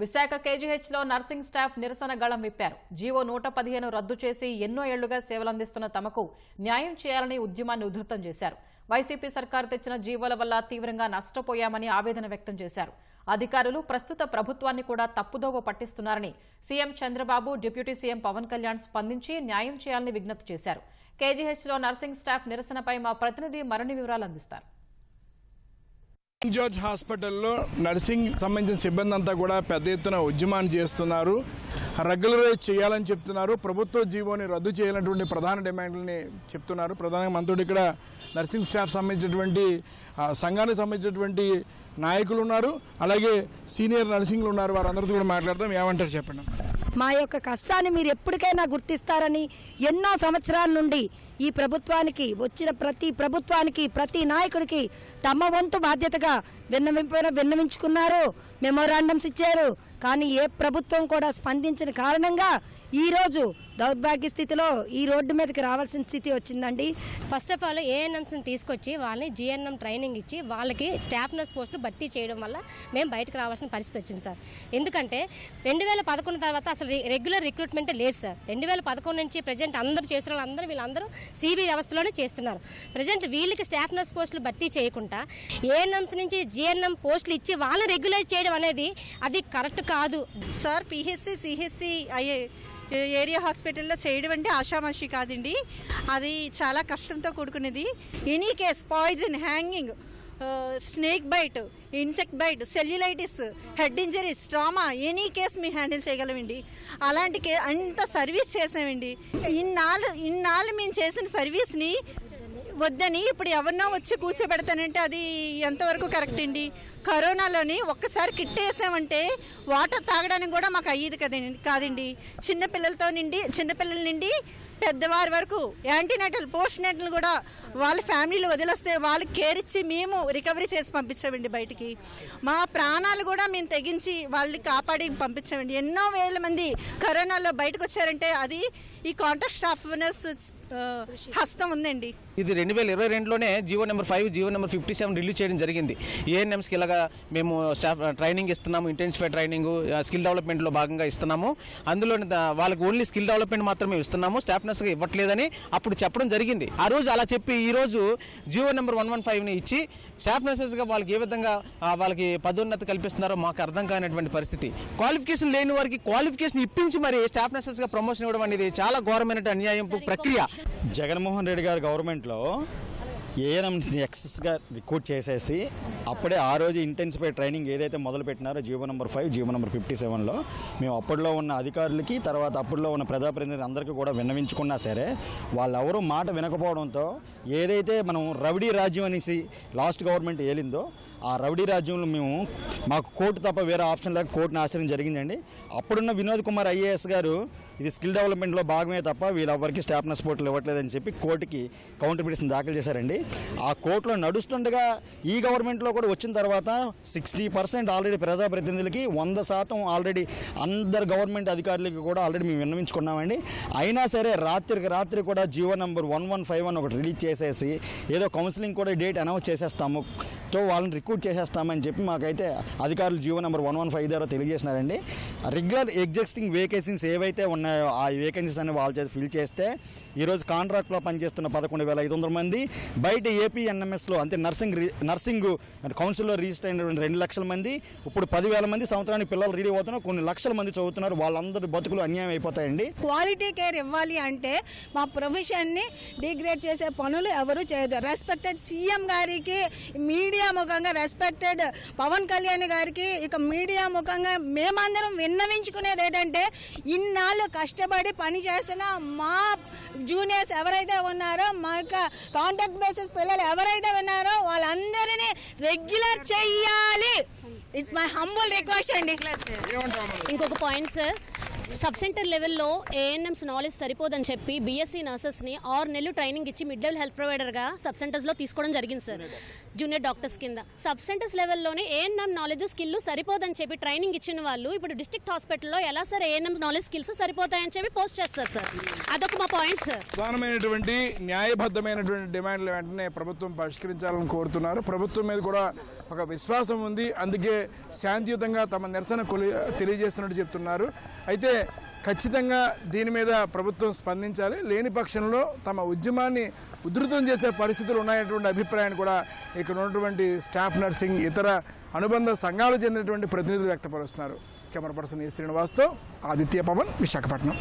Visakha కేజీహెచ్లో nursing staff నిరసన గళం విప్పారు. GO నూట పదిహేను రద్దు చేసి ఎన్నో ఏళ్ళుగా సేవలందిస్తున్న తమకు న్యాయం చేయాలని ఉద్యమాన్ని ఉధృతం చేశారు. వైసీపీ సర్కారు తెచ్చిన జీవోల వల్ల తీవ్రంగా నష్టపోయామని ఆవేదన వ్యక్తం చేశారు. అధికారులు ప్రస్తుత ప్రభుత్వాన్ని కూడా తప్పుదోవ పట్టిస్తున్నారని CM Chandrababu deputy CM Pawan Kalyan స్పందించి న్యాయం చేయాలని విజ్ఞప్తి చేశారు. కేజీహెచ్లో నర్సింగ్ స్టాఫ్ నిరసనపై మా ప్రతినిధి మరిన్ని వివరాలు అందిస్తారు. జార్జ్ హాస్పిటల్లో నర్సింగ్ సంబంధించిన సిబ్బంది అంతా కూడా పెద్ద ఎత్తున ఉద్యమాన్ని చేస్తున్నారు. రెగ్యులరైజ్ చేయాలని చెప్తున్నారు. ప్రభుత్వ జీవోని రద్దు చేయాలన్నటువంటి ప్రధాన డిమాండ్లని చెప్తున్నారు. ప్రధానంగా మనతో ఇక్కడ నర్సింగ్ స్టాఫ్ సంబంధించినటువంటి సంఘానికి సంబంధించినటువంటి నాయకులు ఉన్నారు. అలాగే సీనియర్ నర్సింగ్లు ఉన్నారు. వారందరితో కూడా మాట్లాడదాం. ఏమంటారు చెప్పండి? మా యొక్క కష్టాన్ని మీరు ఎప్పటికైనా గుర్తిస్తారని ఎన్నో సంవత్సరాల నుండి ఈ ప్రభుత్వానికి వచ్చిన ప్రతి ప్రభుత్వానికి ప్రతి నాయకుడికి తమ వంతు బాధ్యతగా విన్నవింప విన్నవించుకున్నారు మెమోరాండమ్స్ ఇచ్చారు. కానీ ఏ ప్రభుత్వం కూడా స్పందించిన కారణంగా ఈరోజు దౌర్భాగ్య స్థితిలో ఈ రోడ్డు మీదకి రావాల్సిన స్థితి వచ్చిందండి. ఫస్ట్ ఆఫ్ ఆల్ ఏఎన్ఎంస్ని తీసుకొచ్చి వాళ్ళని జిఎన్ఎం ట్రైనింగ్ ఇచ్చి వాళ్ళకి స్టాఫ్ నర్స్ పోస్టులు భర్తీ చేయడం వల్ల మేము బయటకు రావాల్సిన పరిస్థితి వచ్చింది సార్. ఎందుకంటే రెండు వేల పదకొండు తర్వాత అసలు రెగ్యులర్ రిక్రూట్మెంట్ లేదు సార్. రెండు వేల పదకొండు నుంచి ప్రజెంట్ అందరూ చేస్తున్న వాళ్ళందరూ వీళ్ళందరూ సిబి వ్యవస్థలోనే చేస్తున్నారు. ప్రజెంట్ వీళ్ళకి స్టాఫ్ నర్స్ పోస్టులు భర్తీ చేయకుండా ఏఎన్ఎంస్ నుంచి జిఎన్ఎం పోస్టులు ఇచ్చి వాళ్ళని రెగ్యులర్ చేయడం అనేది అది కరెక్ట్ కాదు. సార్ పిహెచ్సి సిహెచ్సి అయ్యే ఏరియా హాస్పిటల్లో చేయడం అంటే ఆషామాషి కాదండి. అది చాలా కష్టంతో కూడుకునేది any case poison hanging snake bite insect bite cellulitis head injuries trauma any case మేము హ్యాండిల్ చేయగలమండి. అలాంటి కే అంత సర్వీస్ చేసామండి. ఇన్నాళ్ళు ఇన్నాళ్ళు మేము చేసిన సర్వీస్ని వద్దని ఇప్పుడు ఎవరినో వచ్చి కూర్చోబెడతానంటే అది ఎంతవరకు కరెక్ట్ అండి? కరోనాలోని ఒక్కసారి కిట్ వేసామంటే వాటర్ తాగడానికి కూడా మాకు అయ్యేది కదండి కాదండి. చిన్నపిల్లలతో నిండి చిన్నపిల్లల నుండి పెద్దవారి వరకు యాంటీనేటల్ పోస్ట్ నేటల్ కూడా వాళ్ళ ఫ్యామిలీలు వదిలేస్తే వాళ్ళకి కేర్ ఇచ్చి మేము రికవరీ చేసి పంపించామండి బయటికి. మా ప్రాణాలు కూడా మేము తెగించి వాళ్ళని కాపాడి పంపించామండి. ఎన్నో వేల మంది కరోనాలో బయటకు వచ్చారంటే అది ఈ కాంట్రాక్ట్ స్టాఫ్నెస్ హస్తం ఉందండి. ఇది రెండు వేల ఇరవై రెండులోనే GO number five GO number fifty seven release చేయడం జరిగింది. ఏఎన్ఎంస్కి ఇలాగా మేము స్టాఫ్ ట్రైనింగ్ ఇస్తున్నాము ఇంటెన్సిఫైడ్ ట్రైనింగ్ స్కిల్ డెవలప్మెంట్లో భాగంగా ఇస్తున్నాము. అందులో వాళ్ళకి ఓన్లీ స్కిల్ డెవలప్మెంట్ మాత్రమే ఇస్తున్నాము స్టాఫ్ నర్స్గా ఇవ్వట్లేదని అప్పుడు చెప్పడం జరిగింది. ఆ రోజు అలా చెప్పి ఈ రోజు జీవో నెంబర్ వన్ వన్ ఫైవ్ని ఇచ్చి స్టాఫ్ నర్సెస్గా వాళ్ళకి ఏ విధంగా వాళ్ళకి పదోన్నతి కల్పిస్తున్నారో మాకు అర్థం కానటువంటి పరిస్థితి. క్వాలిఫికేషన్ లేని వారికి క్వాలిఫికేషన్ ఇప్పించి మరి స్టాఫ్ నర్సెస్గా ప్రమోషన్ ఇవ్వడం అనేది చాలా ఘోరమైన అన్యాయం ప్రక్రియ. జగన్మోహన్ రెడ్డి గారి గవర్నమెంట్లో ఏఎన్ఎంని ఎక్సెస్గా రిక్రూట్ చేసేసి అప్పుడే ఆ రోజు ఇంటెన్సిఫై ట్రైనింగ్ ఏదైతే మొదలు పెట్టినారో GO number five GO number fifty సెవెన్లో. మేము అప్పట్లో ఉన్న అధికారులకి తర్వాత అప్పట్లో ఉన్న ప్రజాప్రతినిధులు అందరికీ కూడా విన్నవించుకున్నా సరే వాళ్ళెవరూ మాట వినకపోవడంతో ఏదైతే మనం రౌడీ రాజ్యం అనేసి లాస్ట్ గవర్నమెంట్ ఏలిందో ఆ రౌడీ రాజ్యంలో మేము మాకు కోర్టు తప్ప వేరే ఆప్షన్ లేక కోర్టును ఆశ్రయం జరిగిందండి. అప్పుడున్న వినోద్ కుమార్ ఐఏఎస్ గారు ఇది స్కిల్ డెవలప్మెంట్లో భాగమే తప్ప వీళ్ళెవరికి స్టాఫ్నెస్ పోర్టులు ఇవ్వట్లేదని చెప్పి కోర్టుకి కౌంటర్ పిటిషన్ దాఖలు చేశారండి. ఆ కోర్టులో నడుస్తుండగా ఈ గవర్నమెంట్లో కూడా వచ్చిన తర్వాత సిక్స్టీ పర్సెంట్ ఆల్రెడీ ప్రజాప్రతినిధులకి వంద శాతం ఆల్రెడీ అందరు గవర్నమెంట్ అధికారులకి కూడా ఆల్రెడీ మేము విన్నవించుకున్నామండి. అయినా సరే రాత్రికి రాత్రి కూడా GO number one one five one ఒకటి రిలీజ్ చేసేసి ఏదో కౌన్సిలింగ్ కూడా డేట్ అనౌన్స్ చేసేస్తాము. తో వాళ్ళని రిక్రూట్ చేసేస్తామని చెప్పి మాకైతే అధికారులు GO number one one five ద్వారా తెలియజేసినారండి. రెగ్యులర్ ఎగ్జిస్టింగ్ వేకెన్సీస్ ఏవైతే ఉన్నాయి ఆ వేకెన్సీస్ అన్ని వాళ్ళ చేతి ఫిల్ చేస్తే ఈరోజు కాంట్రాక్ట్లో పనిచేస్తున్న పదకొండు వేల ఐదు వందల మంది బయట ఏపీ ఎన్ఎంఎస్లో అంటే నర్సింగ్ నర్సింగ్ కౌన్సిల్లో రిజిస్టర్ అయినటువంటి రెండు లక్షల మంది ఇప్పుడు పదివేల మంది సంవత్సరానికి పిల్లలు రెడీ అవుతున్నారు కొన్ని లక్షల మంది చదువుతున్నారు వాళ్ళందరి బతుకులు అన్యాయం అయిపోతాయండి. క్వాలిటీ కేర్ ఇవ్వాలి అంటే మా ప్రొఫెషన్ని డిగ్రేడ్ చేసే పనులు ఎవరు చేయదు. రెస్పెక్టెడ్ సీఎం గారికి మీడియా ముఖంగా రెస్పెక్టెడ్ పవన్ కళ్యాణ్ గారికి ఇక మీడియా ముఖంగా మేమందరం విన్నవించుకునేది ఏంటంటే ఇన్నాళ్ళు కష్టపడి పని చేస్తున్న మా జూనియర్స్ ఎవరైతే ఉన్నారో మా యొక్క కాంటాక్ట్ బేసిస్ పిల్లలు ఎవరైతే ఉన్నారో వాళ్ళందరినీ రెగ్యులర్ చెయ్యాలి ఇట్స్ మై హంబుల్ రిక్వెస్ట్ అండి. ఇంకొక పాయింట్ సార్ సబ్ సెంటర్ లెవెల్లో ఏఎన్ఎంస్ నాలెడ్జ్ సరిపోదని చెప్పి బీఎస్సీ నర్సెస్ని ఆరు నెలలు ట్రైనింగ్ ఇచ్చి మిడ్ లెవెల్ హెల్త్ ప్రొవైడర్గా సబ్ సెంటర్స్లో తీసుకోవడం జరిగింది సార్ జూనియర్ డాక్టర్స్ కింద. సబ్ సెంటర్స్ లెవెల్లోనే ఏఎన్ఎం నాలెడ్జ్ స్కిల్ సరిపోదని చెప్పి ట్రైనింగ్ ఇచ్చిన వాళ్ళు ఇప్పుడు డిస్ట్రిక్ట్ హాస్పిటల్లో ఎలా సార్ ఏఎన్ఎం నాలెడ్జ్ స్కిల్స్ సరిపోతాయని చెప్పి పోస్ట్ చేస్తారు సార్. అదొక మా పాయింట్ సార్. ప్రధానమైనటువంటి న్యాయబద్ధమైనటువంటి డిమాండ్లు వెంటనే ప్రభుత్వం పరిష్కరించాలని కోరుతున్నారు. ప్రభుత్వం మీద కూడా ఒక విశ్వాసం ఉంది. అందుకే శాంతియుతంగా తమ నిరసన తెలియజేస్తున్నట్టు చెప్తున్నారు. అయితే ఖచ్చితంగా దీని మీద ప్రభుత్వం స్పందించాలి. లేని పక్షంలో తమ ఉద్యమాన్ని ఉధృతం చేసే పరిస్థితులు ఉన్నాయటువంటి అభిప్రాయాన్ని కూడా ఇక్కడ ఉన్నటువంటి స్టాఫ్ నర్సింగ్ ఇతర అనుబంధ సంఘాలు చెందినటువంటి ప్రతినిధులు వ్యక్తపరుస్తున్నారు. కెమెరా పర్సన్ ఏ శ్రీనివాస్తో ఆదిత్య పవన్ విశాఖపట్నం.